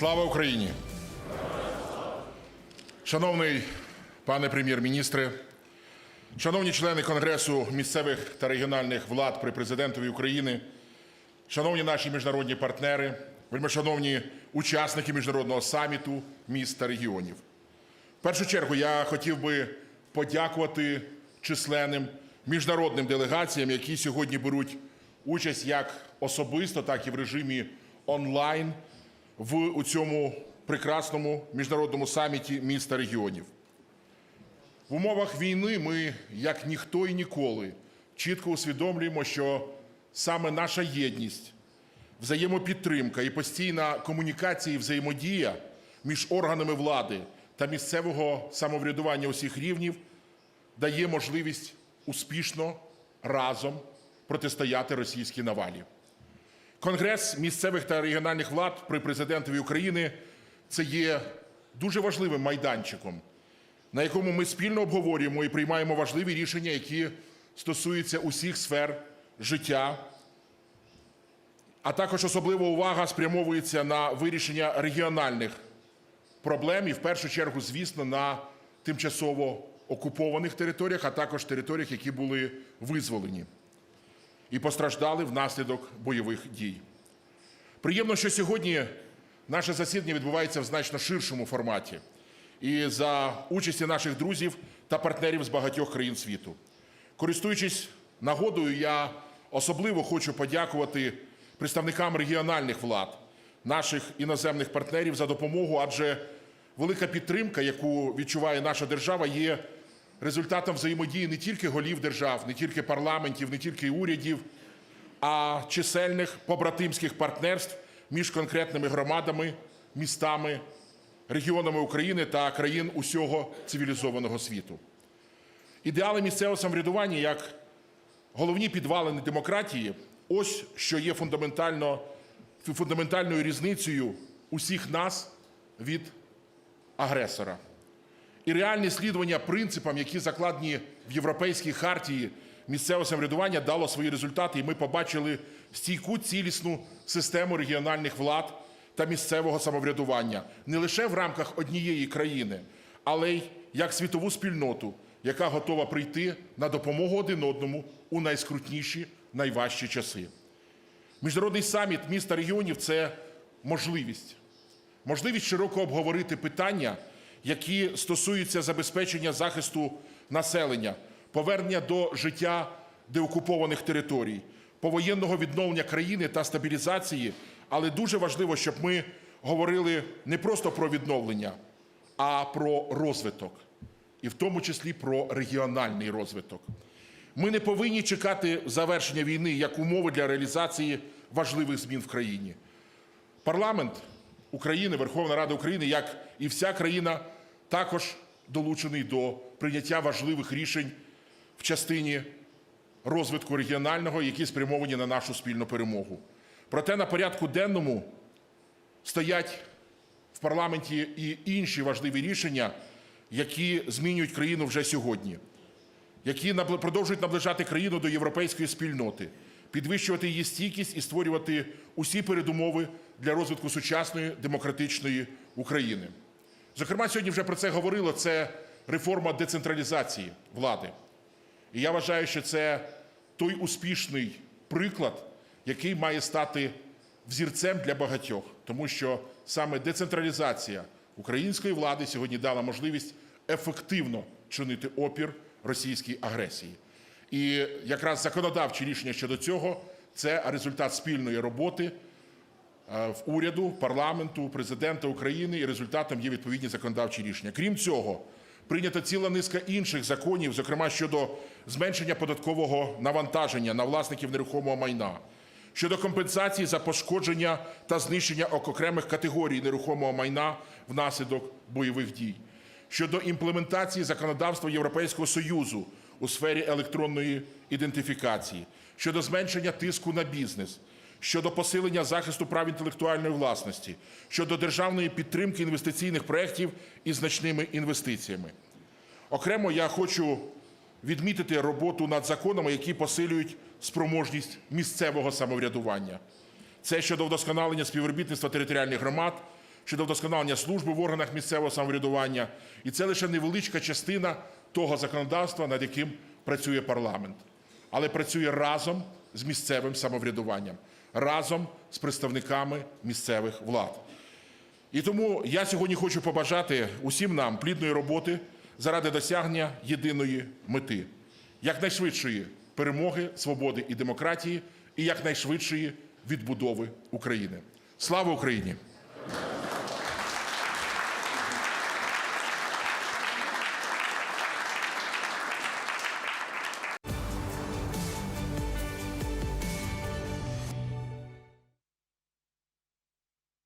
Слава Україні! Шановний пане прем'єр-міністре, шановні члени Конгресу місцевих та регіональних влад при президентові України, шановні наші міжнародні партнери, вельмишановні учасники міжнародного саміту міст та регіонів. В першу чергу я хотів би подякувати численним міжнародним делегаціям, які сьогодні беруть участь як особисто, так і в режимі онлайн в у цьому прекрасному міжнародному саміті міст та регіонів. В умовах війни ми, як ніхто і ніколи, чітко усвідомлюємо, що саме наша єдність, взаємопідтримка і постійна комунікація і взаємодія між органами влади та місцевого самоврядування усіх рівнів дає можливість успішно разом протистояти російській навалі. Конгрес місцевих та регіональних влад при президентові України це є дуже важливим майданчиком, на якому ми спільно обговорюємо і приймаємо важливі рішення, які стосуються усіх сфер життя. А також особлива увага спрямовується на вирішення регіональних проблем і в першу чергу, звісно, на тимчасово окупованих територіях, а також територіях, які були визволені і постраждали внаслідок бойових дій. Приємно, що сьогодні наше засідання відбувається в значно ширшому форматі і за участі наших друзів та партнерів з багатьох країн світу. Користуючись нагодою, я особливо хочу подякувати представникам регіональних влад, наших іноземних партнерів за допомогу, адже велика підтримка, яку відчуває наша держава, є результатом взаємодії не тільки голів держав, не тільки парламентів, не тільки урядів, а чисельних побратимських партнерств між конкретними громадами, містами, регіонами України та країн усього цивілізованого світу. Ідеали місцевого самоврядування як головні підвалини демократії ось що є фундаментально, фундаментальною різницею усіх нас від агресора. І реальне слідування принципам, які закладені в Європейській хартії місцевого самоврядування, дало свої результати, і ми побачили стійку цілісну систему регіональних влад та місцевого самоврядування не лише в рамках однієї країни, але й як світову спільноту, яка готова прийти на допомогу один одному у найскрутніші, найважчі часи. Міжнародний саміт міста регіонів це можливість. Можливість широко обговорити питання, які стосуються забезпечення захисту населення, повернення до життя деокупованих територій, повоєнного відновлення країни та стабілізації. Але дуже важливо, щоб ми говорили не просто про відновлення, а про розвиток, і в тому числі про регіональний розвиток. Ми не повинні чекати завершення війни як умови для реалізації важливих змін в країні. Парламент України, Верховна Рада України, як і вся країна, також долучений до прийняття важливих рішень в частині розвитку регіонального, які спрямовані на нашу спільну перемогу. Проте на порядку денному стоять в парламенті і інші важливі рішення, які змінюють країну вже сьогодні, які продовжують наближати країну до європейської спільноти, підвищувати її стійкість і створювати усі передумови для розвитку сучасної демократичної України. Зокрема, сьогодні вже про це говорило. Це реформа децентралізації влади. І я вважаю, що це той успішний приклад, який має стати взірцем для багатьох, тому що саме децентралізація української влади сьогодні дала можливість ефективно чинити опір російській агресії. І якраз законодавчі рішення щодо цього це результат спільної роботи е, в уряду, парламенту, президента України, і результатом є відповідні законодавчі рішення. Крім цього, прийнята ціла низка інших законів, зокрема щодо зменшення податкового навантаження на власників нерухомого майна, щодо компенсації за пошкодження та знищення окремих категорій нерухомого майна внаслідок бойових дій, щодо імплементації законодавства Європейського Союзу у сфері електронної ідентифікації, щодо зменшення тиску на бізнес, щодо посилення захисту прав інтелектуальної власності, щодо державної підтримки інвестиційних проєктів із значними інвестиціями. Окремо я хочу відмітити роботу над законами, які посилюють спроможність місцевого самоврядування. Це щодо вдосконалення співробітництва територіальних громад, щодо вдосконалення служби в органах місцевого самоврядування. І це лише невеличка частина того законодавства, над яким працює парламент. Але працює разом з місцевим самоврядуванням, разом з представниками місцевих влад. І тому я сьогодні хочу побажати усім нам плідної роботи заради досягнення єдиної мети якнайшвидшої перемоги, свободи і демократії, і якнайшвидшої відбудови України. Слава Україні!